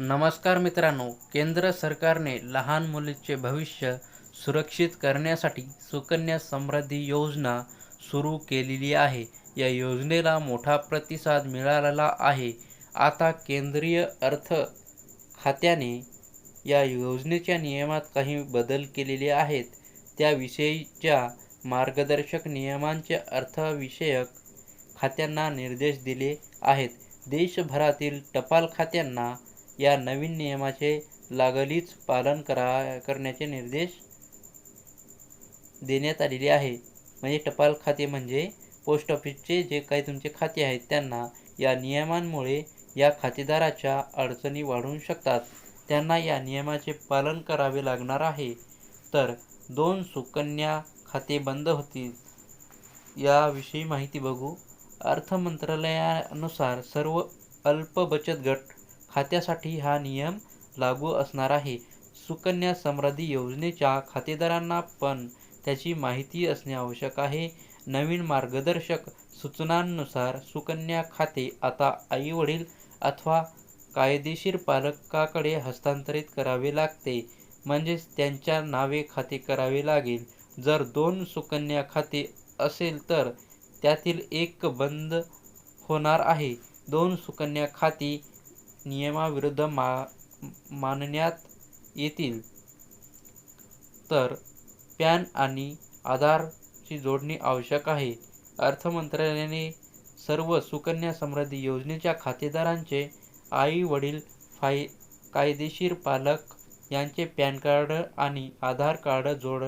नमस्कार मित्रांनो केंद्र सरकारने लहान मुलीचे भविष्य सुरक्षित करण्यासाठी सुकन्या समृद्धी योजना सुरू केलेली आहे. या योजनेला मोठा प्रतिसाद मिळालेला आहे. आता केंद्रीय अर्थ खात्याने या योजनेच्या नियमात काही बदल केलेले आहेत. त्याविषयीच्या मार्गदर्शक नियमांचे अर्थविषयक खात्यांना निर्देश दिले आहेत. देशभरातील टपाल खात्यांना या नवीन नियमाचे लागलीच पालन करा करण्याचे निर्देश देण्यात आलेले आहे. म्हणजे टपाल खाते म्हणजे पोस्ट ऑफिसचे जे काही तुमचे खाते आहेत त्यांना या नियमांमुळे या खातेदाराच्या अडचणी वाढू शकतात. त्यांना या नियमाचे पालन करावे लागणार आहे. तर दोन सुकन्या खाते बंद होतील. याविषयी माहिती बघू. अर्थ मंत्रालयानुसार सर्व अल्प बचत गट खात्यासाठी हा नियम लागू असणार आहे. सुकन्या समृद्धी योजनेच्या खातेदारांना पण त्याची माहिती असणे आवश्यक आहे. नवीन मार्गदर्शक सूचनांनुसार सुकन्या खाते आता आई वडील अथवा कायदेशीर पालकाकडे हस्तांतरित करावे लागते. म्हणजेच त्यांच्या नावे खाते करावे लागेल. जर दोन सुकन्या खाते असेल तर त्यातील एक बंद होणार आहे. दोन सुकन्या खाती नियमाविरुद्ध मा मानण्यात येतील. तर पॅन आणि आधारची जोडणी आवश्यक आहे. अर्थ मंत्रालयाने सर्व सुकन्या समृद्धी योजनेच्या खातेदारांचे आई वडील फाय कायदेशीर पालक यांचे पॅन कार्ड आणि आधार कार्ड जोड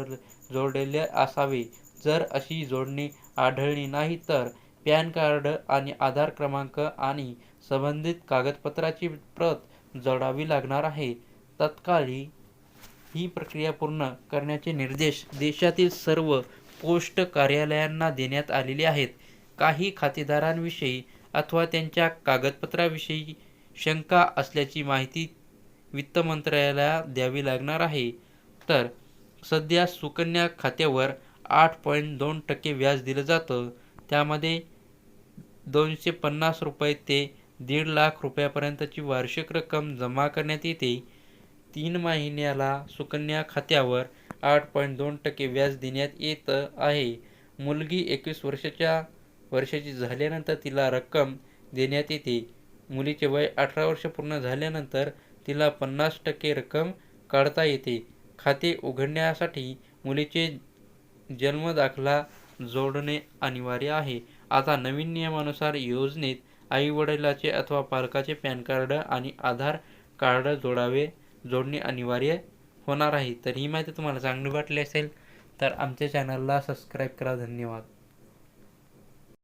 जोडलेले असावे. जर अशी जोडणी आढळली नाही तर पॅन कार्ड आणि आधार क्रमांक आणि संबंधित कागदपत्राची प्रत जोडावी लागणार आहे. तत्काळी ही प्रक्रिया पूर्ण करण्याचे निर्देश देशातील सर्व पोस्ट कार्यालयांना देण्यात आलेले आहेत. काही खातेदारांविषयी अथवा त्यांच्या कागदपत्राविषयी शंका असल्याची माहिती वित्त मंत्रालयाला द्यावी लागणार आहे. तर सध्या सुकन्या खात्यावर आठ पॉईंट दोन टक्के व्याज दिलं जातं. त्यामध्ये दोनशे पन्नास रुपये ते दीड लाख रुपयापर्यंतची वार्षिक रक्कम जमा करण्यात येते. तीन महिन्याला सुकन्या खात्यावर आठ पॉईंट दोन टक्के व्याज देण्यात येत आहे. मुलगी एकवीस वर्षाच्या वर्षाची झाल्यानंतर तिला रक्कम देण्यात येते. मुलीचे वय अठरा वर्ष पूर्ण झाल्यानंतर तिला पन्नास टक्के रक्कम काढता येते. खाते उघडण्यासाठी मुलीचे जन्मदाखला जोडणे अनिवार्य आहे. आता नवीन नियमानुसार योजनेत आई वडिलाचे अथवा पालकाचे पॅन कार्ड आणि आधार कार्ड जोडावे जोडणे अनिवार्य होणार आहे. तर ही माहिती तुम्हाला चांगली वाटली असेल तर आमच्या चॅनलला सबस्क्राईब करा. धन्यवाद.